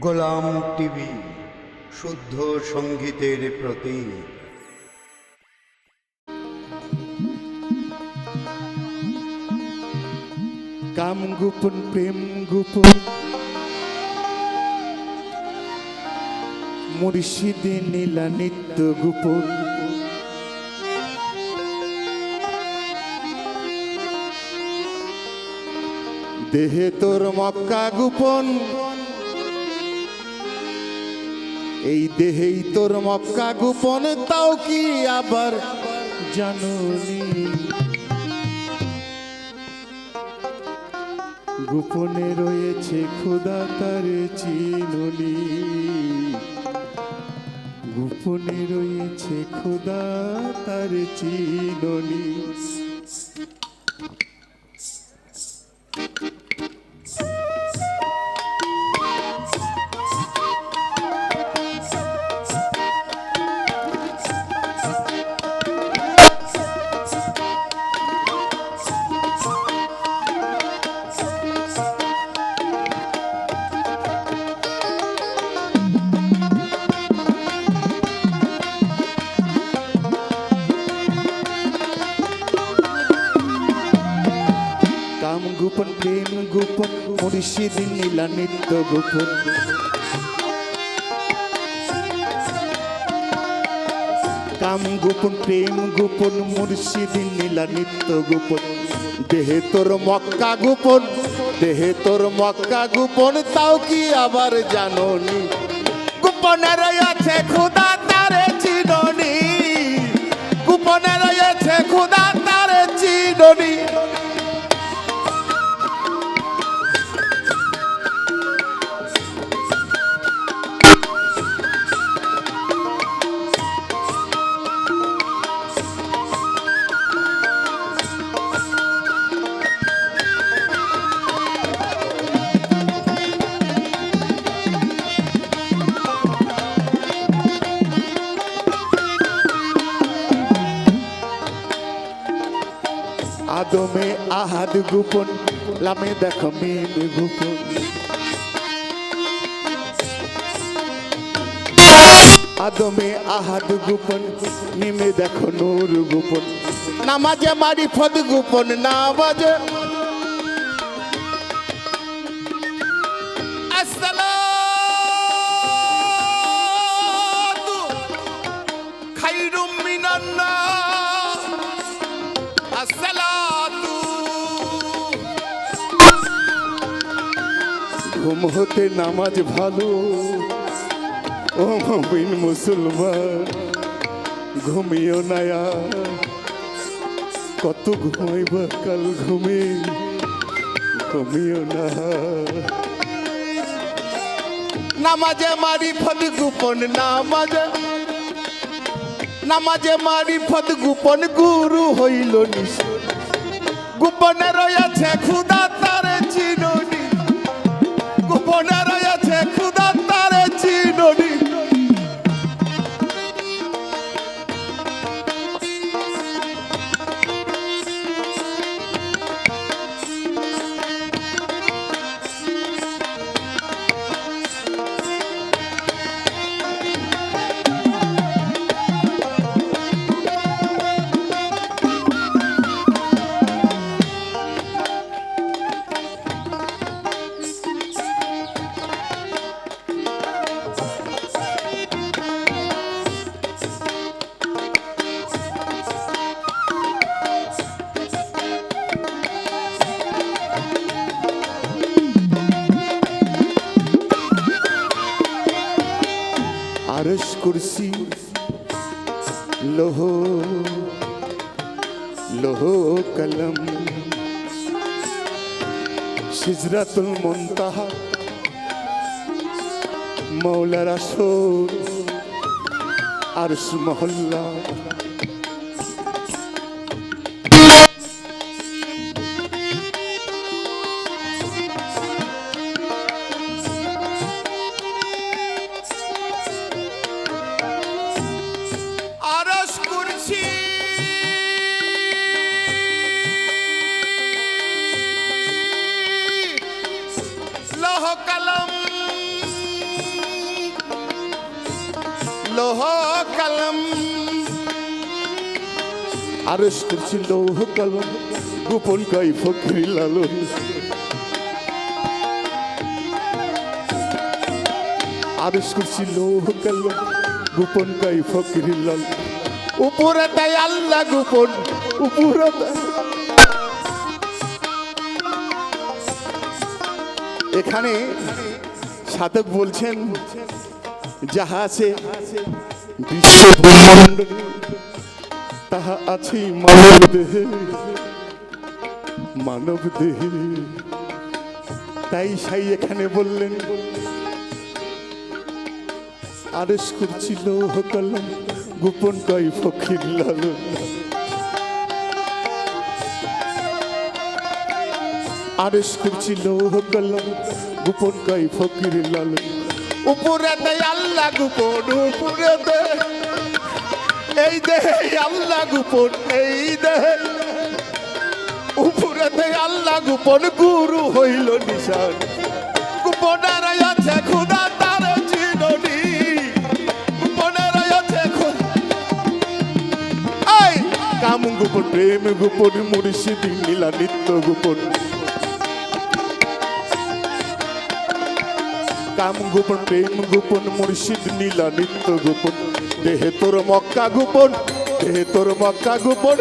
গোলাম TV, শুদ্ধ সঙ্গীতের প্রতি কাম গোপন, প্রেম গোপন। মুর্শিদে নীলা নিত্য গোপন। দেহে তোর মক্কা গোপন। এই দেহেই তোর মক্কা গোপন, তাও কি আবার জানুনি? গোপনে রয়েছে খোদা তার চিনলি গোপনে রয়েছে খোদা তার চিনলি গোপন প্রেম গোপন মুর্শিদ নীলা নিত্য গোপন। কাম গোপন, প্রেম গোপন মুর্শিদ নীলা নিত্য গোপন। দেহে তোর মক্কা গোপন, দেহে তোর মক্কা গোপন, তাও কি আবার জাননি? গোপনে আছে, খুদা তারে আদমে আহাদ গোপন, লামে দেখ মিম গোপন। আদমে আহাদ গোপন, নিমে দেখো নূর গোপন। নামাজে মারি ফদ গোপন, নামাজে আসসালাতু ঘুম হতে নামাজ ভালো। ও মবিন মুসলমান, ঘুমিও নায়া কত ঘুমাইবা, কাল ঘুমে, ঘুমিও না নামাজে মারি ফদ গোপন নামাজে। নামাজে মারি ফদ গোপন গুরু হইল নিশ গোপনে রয়েছে খুদা কুরসি। লোহ লোহ কলম। সিজরাতুল মুনতাহা মৌলার আসর আরশ মহল্লা। লৌহ কলম। আরস করছি কলম, গোপন কই ফকরি লালন। আরস করছি লৌহ কলম, গোপন কই ফকরি লাল উপরে তাই আল্লাহ গোপন উপরে এখানে সাধক বলছেন যাহা আছে বিশ্ব ব্রহ্মাণ্ডে তাহা আছে মানব দেহে। মানব দেহে। তাই সাই এখানে বললেন গোপন কই ফকির লালন। আদেশ করছিল কলম গোপন কই ফকির লালন। উপরে দেয় আল্লাহ গোপন এই দেহে আল্লাহ গোপন, এই দেহে উপরে দেয় আল্লাহ গুরু হইল নিশান। গোপনের আছে খুদা, তার চিরনি। গোপনের আছে কাম গোপন, প্রেম গোপন, মুর্শিদ নীলা নিত্য গোপন। কাম গোপন, প্রেম গোপন, মুর্শিদ নীলা নিত্য গোপন। দেহে তোর মক্কা গোপন, দেহে তোর মক্কা গোপন।